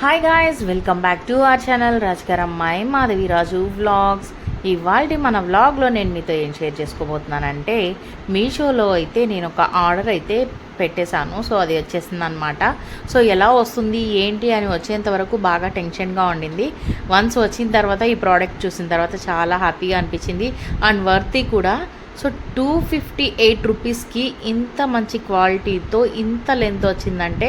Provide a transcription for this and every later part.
Hi guys welcome back to our channel రాజకర్ అమ్మాయి మాధవి రాజు vlogs ఇవాళ మన వ్లాగ్లో నేను మీతో ఏం షేర్ చేసుకోబోతున్నానంటే మీషోలో అయితే నేను ఒక ఆర్డర్ అయితే పెట్టేశాను. సో అది వచ్చేసింది అనమాట సో ఎలా వస్తుంది ఏంటి అని వచ్చేంత వరకు బాగా టెన్షన్గా ఉండింది. వన్స్ వచ్చిన తర్వాత ఈ ప్రోడక్ట్ చూసిన తర్వాత చాలా హ్యాపీగా అనిపించింది. అండ్ వర్తి కూడా సో టూ ఫిఫ్టీ ఎయిట్ రూపీస్కి ఇంత మంచి క్వాలిటీతో ఇంత లెంత్ వచ్చిందంటే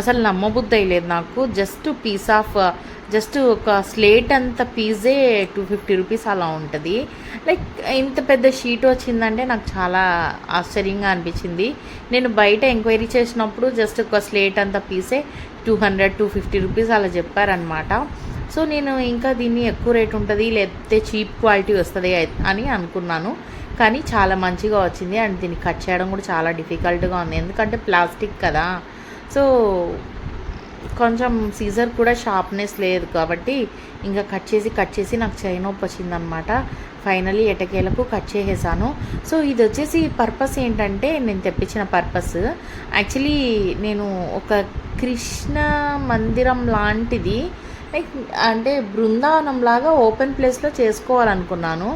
అసలు నమ్మబుద్ధి లేదు నాకు. జస్ట్ పీస్ ఆఫ్ జస్ట్ ఒక స్లేట్ అంత పీజే టూ ఫిఫ్టీ రూపీస్ అలా ఉంటుంది. లైక్ ఇంత పెద్ద షీట్ వచ్చిందంటే నాకు చాలా ఆశ్చర్యంగా అనిపించింది. నేను బయట ఎంక్వైరీ చేసినప్పుడు జస్ట్ ఒక స్లేట్ అంత పీసే two hundred two fifty rupees అలా చెప్పారనమాట సో నేను ఇంకా దీన్ని ఎక్కువ రేట్ ఉంటుంది లేకపోతే చీప్ క్వాలిటీ వస్తుంది అని అనుకున్నాను. కానీ చాలా మంచిగా వచ్చింది. అండ్ దీన్ని కట్ చేయడం కూడా చాలా డిఫికల్ట్గా ఉంది. ఎందుకంటే ప్లాస్టిక్ కదా. సో కొంచెం సీజర్ కూడా షార్ప్నెస్ లేదు కాబట్టి ఇంకా కట్ చేసి కట్ చేసి నాకు చేయి నొప్పి వచ్చిందనమాట ఫైనలీ ఎటకేలకు కట్ చేసేసాను. సో ఇది వచ్చేసి పర్పస్ ఏంటంటే నేను తెప్పించిన పర్పస్. యాక్చువల్లీ నేను ఒక కృష్ణ మందిరం లాంటిది. లైక్ అంటే బృందావనం లాగా ఓపెన్ ప్లేస్లో చేసుకోవాలనుకున్నాను.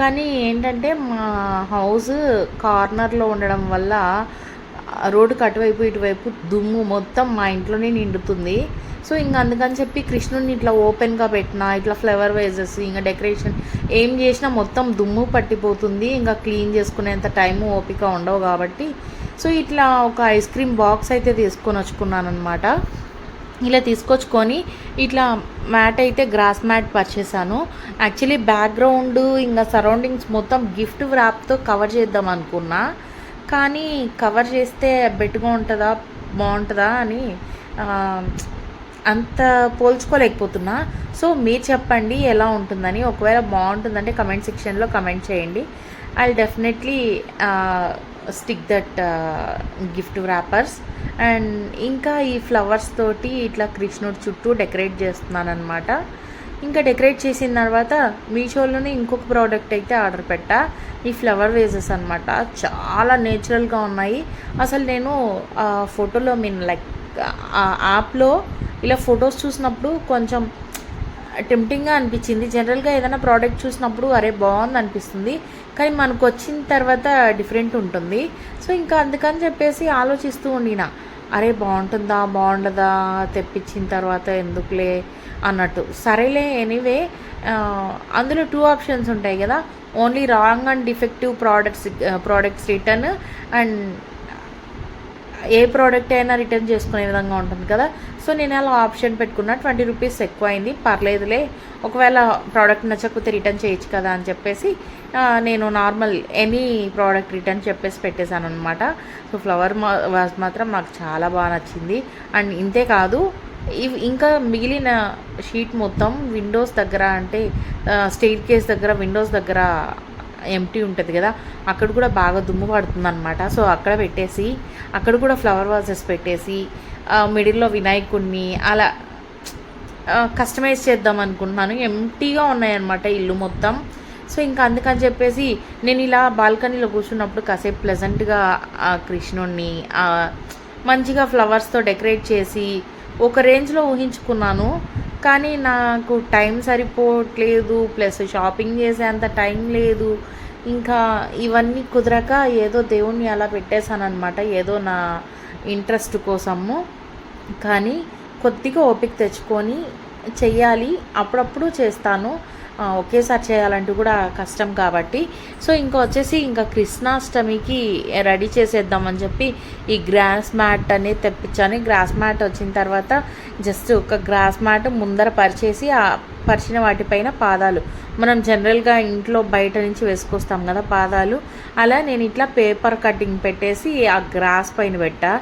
కానీ ఏంటంటే మా హౌస్ కార్నర్లో ఉండడం వల్ల రోడ్డుకి అటువైపు ఇటువైపు దుమ్ము మొత్తం మా ఇంట్లోనే నిండుతుంది. సో ఇంకా అందుకని చెప్పి కృష్ణుడిని ఇట్లా ఓపెన్గా పెట్టిన ఇట్లా ఫ్లవర్ వేజెస్ ఇంకా డెకరేషన్ ఏం చేసినా మొత్తం దుమ్ము పట్టిపోతుంది. ఇంకా క్లీన్ చేసుకునేంత టైము ఓపిక ఉండవు కాబట్టి. సో ఇట్లా ఒక ఐస్ క్రీమ్ బాక్స్ అయితే తీసుకొని వచ్చుకున్నాను అనమాట ఇలా తీసుకొచ్చుకొని ఇట్లా మ్యాట్ అయితే గ్రాస్ మ్యాట్ పర్చేసాను. యాక్చువల్లీ బ్యాక్గ్రౌండ్ ఇంకా సరౌండింగ్స్ మొత్తం గిఫ్ట్ వ్రాప్తో కవర్ చేద్దాం అనుకున్నా. కానీ కవర్ చేస్తే బెట్గా ఉంటుందా? బాగుంటుందా అని అంత పోల్చుకోలేకపోతున్నా. సో మీరు చెప్పండి ఎలా ఉంటుందని. ఒకవేళ బాగుంటుందంటే కమెంట్ సెక్షన్లో కమెంట్ చేయండి. I definitely stick that gift wrappers and ఇంకా ఈ ఫ్లవర్స్ తోటి ఇట్లా కృష్ణుడి చుట్టూ డెకరేట్ చేస్తున్నాను అనమాట ఇంకా డెకరేట్ చేసిన తర్వాత మీషోలోనే ఇంకొక ప్రోడక్ట్ అయితే ఆర్డర్ పెట్టా. ఈ ఫ్లవర్ వేజెస్ అనమాట చాలా నేచురల్గా ఉన్నాయి. అసలు నేను ఫోటోలో మీన్ లైక్ యాప్లో ఇలా ఫొటోస్ చూసినప్పుడు కొంచెం టెంప్టింగ్గా అనిపించింది. జనరల్గా ఏదైనా ప్రోడక్ట్ చూసినప్పుడు అరే బాగుంది అనిపిస్తుంది. కానీ మనకు వచ్చిన తర్వాత డిఫరెంట్ ఉంటుంది. సో ఇంకా అందుకని చెప్పేసి ఆలోచిస్తూ ఉండిన. అరే బాగుంటుందా బాగుండదా తెప్పించిన తర్వాత ఎందుకులే అన్నట్టు. సరేలే ఎనీవే అందులో టూ ఆప్షన్స్ ఉంటాయి కదా. Only wrong and defective products products return and A product అయినా రిటర్న్ చేసుకునే విధంగా ఉంటుంది కదా. సో నేను అలా ఆప్షన్ పెట్టుకున్నా. ట్వంటీ రూపీస్ ఎక్కువ అయింది పర్లేదులే. ఒకవేళ ప్రోడక్ట్ నచ్చకపోతే రిటర్న్ చేయొచ్చు కదా అని చెప్పేసి నేను నార్మల్ ఎనీ ప్రోడక్ట్ రిటర్న్ చెప్పేసి పెట్టేశాను అనమాట సో ఫ్లవర్ వాజ్ మాత్రం నాకు చాలా బాగా నచ్చింది. అండ్ ఇంతే కాదు ఇవి ఇంకా మిగిలిన షీట్ మొత్తం విండోస్ దగ్గర అంటే స్టేట్ కేస్ దగ్గర విండోస్ దగ్గర ఎంటీ ఉంటుంది కదా అక్కడ కూడా బాగా దుమ్ము పడుతుంది అనమాట సో అక్కడ పెట్టేసి అక్కడ కూడా ఫ్లవర్ వాజెస్ పెట్టేసి మిడిల్లో వినాయకుడిని అలా కస్టమైజ్ చేద్దాం అనుకుంటున్నాను. ఎంటీగా ఉన్నాయన్నమాట ఇల్లు మొత్తం. సో ఇంకా అందుకని చెప్పేసి నేను ఇలా బాల్కనీలో కూర్చున్నప్పుడు కాసేపు ప్లెజెంట్గా కృష్ణుడిని మంచిగా ఫ్లవర్స్తో డెకరేట్ చేసి ఒక రేంజ్లో ఊహించుకున్నాను. కానీ నాకు టైం సరిపోవట్లేదు ప్లస్ షాపింగ్ చేసేంత టైం లేదు. ఇంకా ఇవన్నీ కుదరక ఏదో దేవుణ్ణి అలా పెట్టేశానమాట ఏదో నా ఇంట్రెస్ట్ కోసము. కానీ కొద్దిగా ఓపిక తెచ్చుకొని చెయ్యాలి. అప్పుడప్పుడు చేస్తాను. ఒకేసారి చేయాలంటూ కూడా కష్టం కాబట్టి. సో ఇంకా వచ్చేసి ఇంకా కృష్ణాష్టమికి రెడీ చేసేద్దామని చెప్పి ఈ గ్రాస్ మ్యాట్ అనేది తెప్పించాను. గ్రాస్ మ్యాట్ వచ్చిన తర్వాత జస్ట్ ఒక గ్రాస్ మ్యాట్ ముందర పరిచేసి ఆ పరిచిన వాటిపైన పాదాలు. మనం జనరల్గా ఇంట్లో బయట నుంచి వేసుకొస్తాం కదా పాదాలు. అలా నేను ఇట్లా పేపర్ కటింగ్ పెట్టేసి ఆ గ్రాస్ పైన పెట్టా.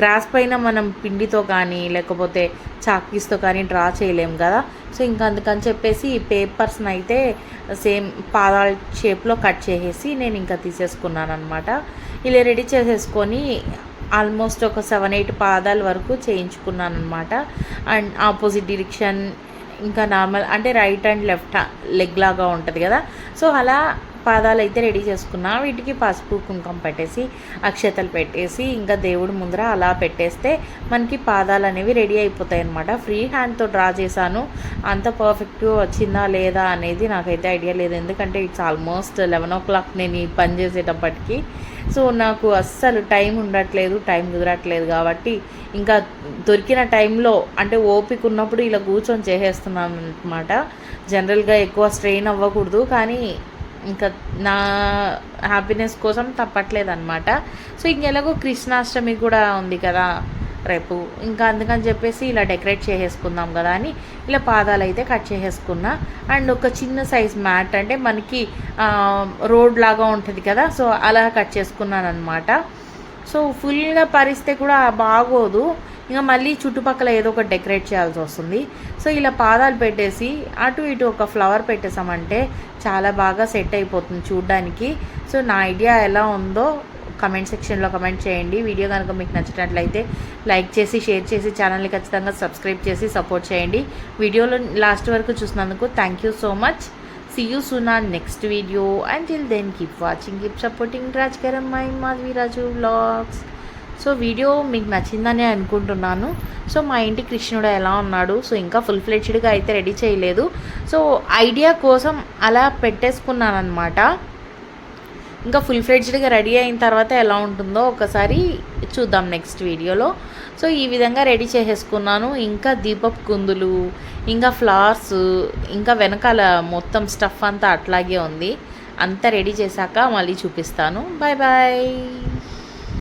గ్రాస్ పైన మనం పిండితో కానీ లేకపోతే చాకీస్తో కానీ డ్రా చేయలేం కదా. సో ఇంకా అందుకని చెప్పేసి ఈ పేపర్స్ని అయితే సేమ్ పాదాల షేప్లో కట్ చేసేసి నేను ఇంకా తీసేసుకున్నాను అనమాట ఇలా రెడీ చేసేసుకొని ఆల్మోస్ట్ ఒక సెవెన్ ఎయిట్ పాదాల వరకు చేయించుకున్నాను అనమాట అండ్ ఆపోజిట్ డిరెక్షన్ ఇంకా నార్మల్ అంటే రైట్ అండ్ లెఫ్ట్ లెగ్ లాగా ఉంటుంది కదా. సో అలా పాదాలు అయితే రెడీ చేసుకున్నా. వీటికి పసుపు కుంకుమ పెట్టేసి అక్షతలు పెట్టేసి ఇంకా దేవుడి ముందర అలా పెట్టేస్తే మనకి పాదాలు అనేవి రెడీ అయిపోతాయి అనమాట ఫ్రీ హ్యాండ్తో డ్రా చేశాను. అంత పర్ఫెక్ట్గా వచ్చిందా లేదా అనేది నాకైతే ఐడియా లేదు. ఎందుకంటే it's almost eleven o'clock నేను ఈ పని చేసేటప్పటికి. సో నాకు అస్సలు టైం ఉండట్లేదు టైం కుదరట్లేదు కాబట్టి ఇంకా దొరికిన టైంలో అంటే ఓపిక ఉన్నప్పుడు ఇలా కూర్చొని చేసేస్తున్నాను అనమాట జనరల్గా ఎక్కువ స్ట్రెయిన్ అవ్వకూడదు కానీ ఇంకా నా హ్యాపీనెస్ కోసం తప్పట్లేదు అనమాట సో ఇంకెలాగో కృష్ణాష్టమి కూడా ఉంది కదా రేపు. ఇంకా అందుకని చెప్పేసి ఇలా డెకరేట్ చేసేసుకుందాం కదా అని ఇలా పాదాలు అయితే కట్ చేసేసుకున్నా. అండ్ ఒక చిన్న సైజ్ మ్యాట్ అంటే మనకి రోడ్ లాగా ఉంటుంది కదా సో అలా కట్ చేసుకున్నాను అనమాట సో ఫుల్గా పరిస్తే కూడా బాగోదు. ఇంకా మళ్ళీ చుట్టుపక్కల ఏదో ఒకటి డెకరేట్ చేయాల్సి వస్తుంది. సో ఇలా పాదాలు పెట్టేసి అటు ఇటు ఒక ఫ్లవర్ పెట్టేసామంటే చాలా బాగా సెట్ అయిపోతుంది చూడ్డానికి. సో నా ఐడియా ఎలా ఉందో కమెంట్ సెక్షన్లో కమెంట్ చేయండి. వీడియో కనుక మీకు నచ్చినట్లయితే లైక్ చేసి షేర్ చేసి ఛానల్ని ఖచ్చితంగా సబ్స్క్రైబ్ చేసి సపోర్ట్ చేయండి. వీడియోలో లాస్ట్ వరకు చూసినందుకు thank you so much. See you soon on next video until then keep watching keep supporting Raj Karam my Madhavi Raju so video మీకు నచ్చిందని అనుకుంటున్నాను. సో మా ఇంటి కృష్ణుడు ఎలా ఉన్నాడు? సో ఇంకా ఫుల్ ఫ్లెడ్జ్డ్గా అయితే రెడీ చేయలేదు. సో ఐడియా కోసం అలా పెట్టేసుకున్నాను అనమాట ఇంకా ఫుల్ ఫ్లెడ్జ్డ్గా రెడీ అయిన తర్వాత ఎలా ఉంటుందో ఒకసారి చూద్దాం నెక్స్ట్ వీడియోలో. సో ఈ విధంగా రెడీ చేసేసుకున్నాను. ఇంకా దీపపు కుందులు ఇంకా ఫ్లవర్స్ ఇంకా వెనకాల మొత్తం స్టఫ్ అంతా అట్లాగే ఉంది. అంతా రెడీ చేశాక మళ్ళీ చూపిస్తాను. Bye bye.